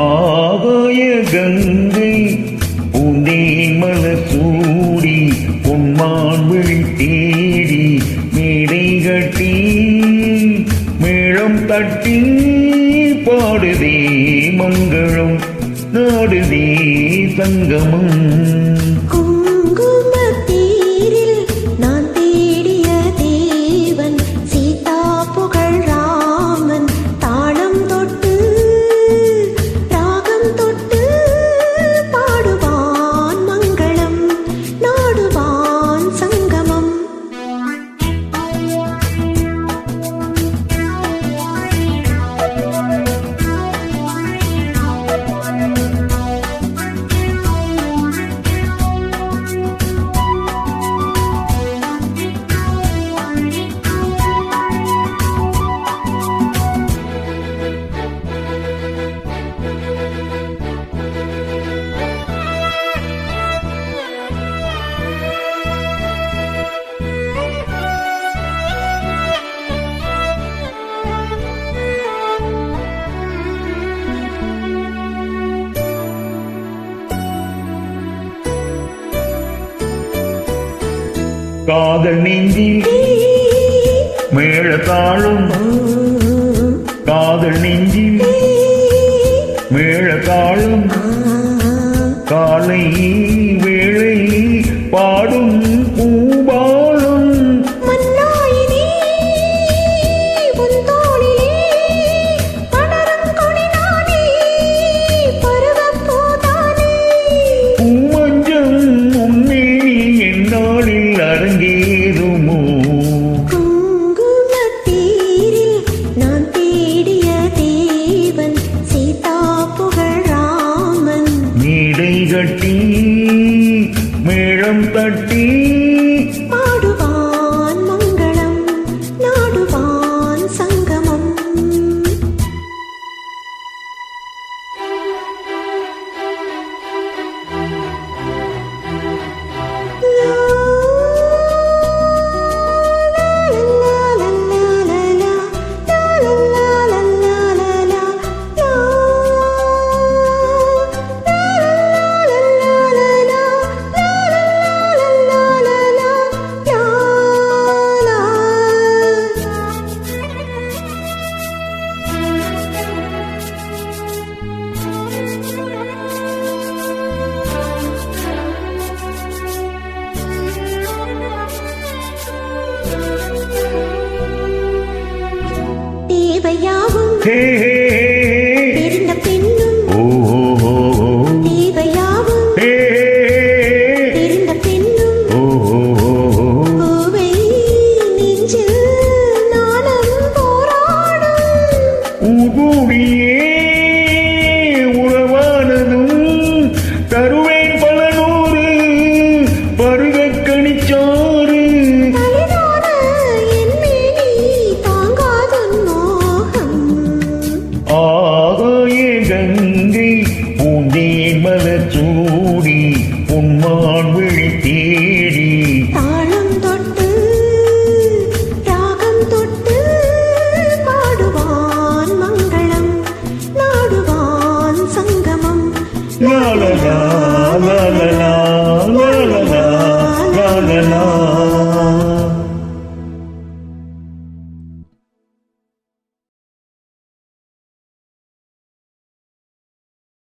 ஆகாய கங்கை பூந்தே மல சூடி பொன்மான் விழி தேடி மேடை கட்டி மேளம் தட்டி பாடுதே மங்களம் நாடுதே சங்கமம். காதல் நெஞ்சில் மேளதாளம் காதல் நெஞ்சில் மேளதாளம் காலை மேடை கட்டி மேளம் தட்டி hey, hey. உன்மான் விழி தேடி. தாளம் தொட்டு ராகம் தொட்டு பாடுவான் மங்களம் நாடுவான் சங்கமம். லா லா லா லா லா